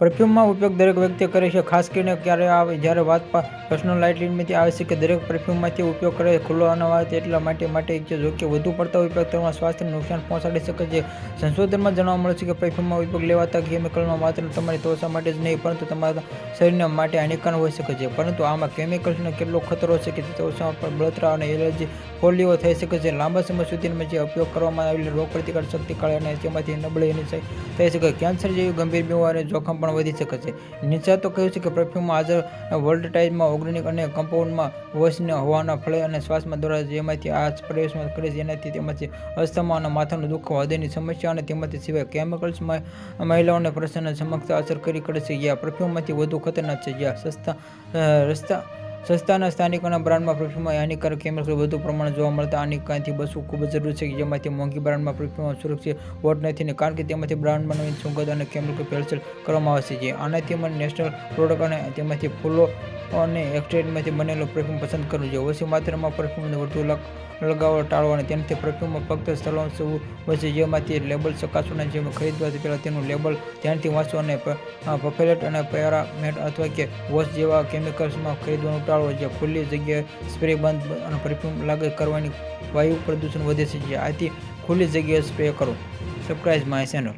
પરફ્યુમમાં ઉપયોગ દરેક વ્યક્તિ કરે છે. ખાસ કરીને ક્યારે આવે, જ્યારે વાત પર્સનલ લાઇટલીનમાંથી આવે છે કે દરેક પરફ્યુમમાંથી ઉપયોગ કરે ખુલ્લો અનવાત એટલા માટે માટે છે, જો વધુ પડતા ઉપયોગ તમારા સ્વાસ્થ્યને નુકસાન પહોંચાડી શકે છે. સંશોધનમાં જાણવા મળે છે કે પરફ્યુમમાં ઉપયોગ લેવાતા કેમિકલનો માત્ર તમારી ત્વચા માટે જ નહીં, પરંતુ તમારા શરીરને માટે હાનિકારક હોઈ શકે છે. પરંતુ આમાં કેમિકલ્સનો કેટલો ખતરો છે કે ત્વચા પર બળતરા અને એલર્જી ફોલ્લીઓ થઈ શકે છે. લાંબા સમય સુધીમાં જે ઉપયોગ કરવામાં આવેલી રોગપ્રતિકાર શક્તિ કાળે અને તેમાંથી નબળી થઈ શકે. કેન્સર જેવી ગંભીર બીમારી જોખમ પણ વધી શકે છે. નિષ્ણાતો કહ્યું છે કે પરફ્યુમમાં હાજર વોલ્ટટાઇઝમાં ઓર્ગેનિક અને કમ્પાઉન્ડમાં વોશને હવાના ફળે અને શ્વાસમાં દ્વારા જેમાંથી આ પ્રવેશમાં કરે છે. એનાથી તેમાંથી અસ્થમા અને માથાનું દુઃખ હૃદયની સમસ્યા અને તેમાંથી સિવાય કેમિકલ્સ મહિલાઓને પ્રસન્ન સમક્ષ અસર કરી કરે છે. જ્યાં પરફ્યુમમાંથી વધુ ખતરનાક છે. જ્યાં સસ્તા રસ્તા સસ્તાના સ્થાનિકોના બ્રાન્ડમાં પરફ્યુમમાં હાનિકારક કેમિકલ વધુ પ્રમાણમાં જોવા મળતા અને કાંઈથી બચવું ખૂબ જ જરૂરી છે કે જેમાંથી મોંઘી બ્રાન્ડમાં પરફ્યુમમાં સુરક્ષિત વોટ નથી ને કારણ કે તેમાંથી બ્રાન્ડમાં નવીન સુગંધ અને કેમિકલ ભેળસેળ કરવામાં આવે છે. જે આનાથી મને નેશનલ પ્રોડક્ટ અને તેમાંથી ફૂલો અને એક્સટ્રેટમાંથી બનેલો પરફ્યુમ પસંદ કરવું જોઈએ ઓછી માત્રામાં પરફ્યુમને વધુ લગ લગાવો ટાળવો અને તેનાથી પરફ્યુમમાં ફક્ત સ્થળો હોય છે જેમાંથી લેબલ ચકાસવાના જેમાં ખરીદવાથી પહેલાં તેનું લેબલ ધ્યાનથી વાંચો અને પફેલેટ અને પેરામેટ અથવા કે વોશ જેવા કેમિકલ્સમાં ખરીદવાનું ટાળવો જે ખુલ્લી જગ્યાએ સ્પ્રે બંધ અને પરફ્યુમ લાગે કરવાની વાયુ પ્રદૂષણ વધે છે. આથી ખુલ્લી જગ્યાએ સ્પ્રે કરો. Subscribe my channel